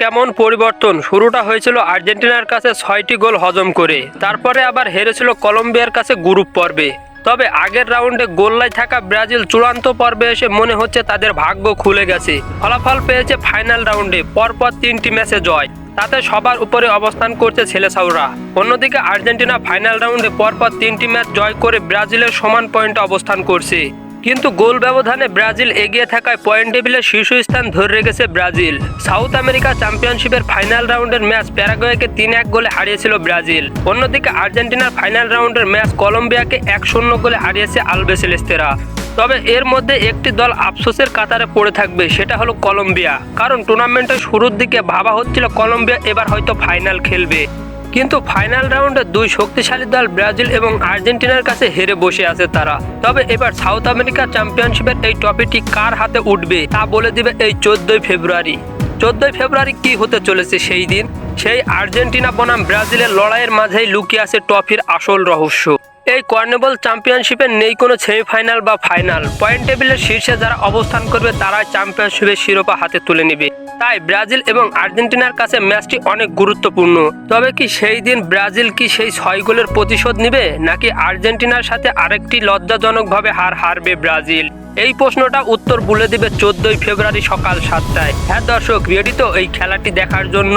কেমন পরিবর্তন, শুরুটা হয়েছিল আর্জেন্টিনার কাছে ছয়টি গোল হজম করে, তারপরে আবার হেরেছিল কলম্বিয়ার কাছে গ্রুপ পর্বে। তবে আগের রাউন্ডে গোল্লায় থাকা ব্রাজিল চূড়ান্ত পর্বে এসে মনে হচ্ছে তাদের ভাগ্য খুলে গেছে। ফলাফল পেয়েছে ফাইনাল রাউন্ডে, পরপর তিনটি ম্যাচে জয়। তাতে সবার উপরে অবস্থান করছে ছেলেসাউরা অন্যদিকে আর্জেন্টিনা ফাইনাল রাউন্ডে পরপর তিনটি ম্যাচ জয় করে ব্রাজিলের সমান পয়েন্টে অবস্থান করছে। কিন্তু গোল ব্যবধানে ব্রাজিল এগিয়ে থাকায় পয়েন্ট টেবিলে শীর্ষস্থান ধরে রেখেছে ব্রাজিল। সাউথ আমেরিকা চ্যাম্পিয়নশিপের ফাইনাল রাউন্ডের ম্যাচ প্যারাগুয়েকে তিন এক গোলে হারিয়েছিল ব্রাজিল। অন্যদিকে আর্জেন্টিনার ফাইনাল রাউন্ডের ম্যাচ কলম্বিয়াকে এক শূন্য গোলে হারিয়েছে আলবেসেলেস্তেরা তবে এর মধ্যে একটি দল আফসোসের কাতারে পড়ে থাকবে, সেটা হলো কলম্বিয়া। কারণ টুর্নামেন্টের শুরুর দিকে ভাবা হচ্ছিল কলম্বিয়া এবার হয়তো ফাইনাল খেলবে। কিন্তু ফাইনাল রাউন্ডে দুই শক্তিশালী দল ব্রাজিল এবং আর্জেন্টিনার কাছে হেরে বসে আছে তারা। তবে এবার সাউথ আমেরিকা চ্যাম্পিয়নশিপের এই ট্রফিটি কার হাতে উঠবে তা বলে দিবে এই চোদ্দই ফেব্রুয়ারি। চোদ্দই ফেব্রুয়ারি কি হতে চলেছে সেই দিন? সেই আর্জেন্টিনা বনাম ব্রাজিলের লড়াইয়ের মাঝেই লুকিয়ে আছে ট্রফির আসল রহস্য। এই কর্নেবল চ্যাম্পিয়নশিপের নেই কোনো সেমিফাইনাল বা ফাইনাল। পয়েন্ট টেবিলের শীর্ষে যারা অবস্থান করবে, তারাই চ্যাম্পিয়নশিপের শিরোপা হাতে তুলে নেবে। তাই ব্রাজিল এবং আর্জেন্টিনার কাছে ম্যাচটি অনেক গুরুত্বপূর্ণ। তবে কি সেই দিন ব্রাজিল কি সেই ছয় গোলের প্রতিশোধ নেবে, নাকি আর্জেন্টিনার সাথে আরেকটি লজ্জাজনকভাবে হার হারবে ব্রাজিল? এই প্রশ্নটা উত্তর বলে দিবে চোদ্দই ফেব্রুয়ারি সকাল সাতটায়। হ্যাঁ দর্শক, রেডি তো এই খেলাটি দেখার জন্য।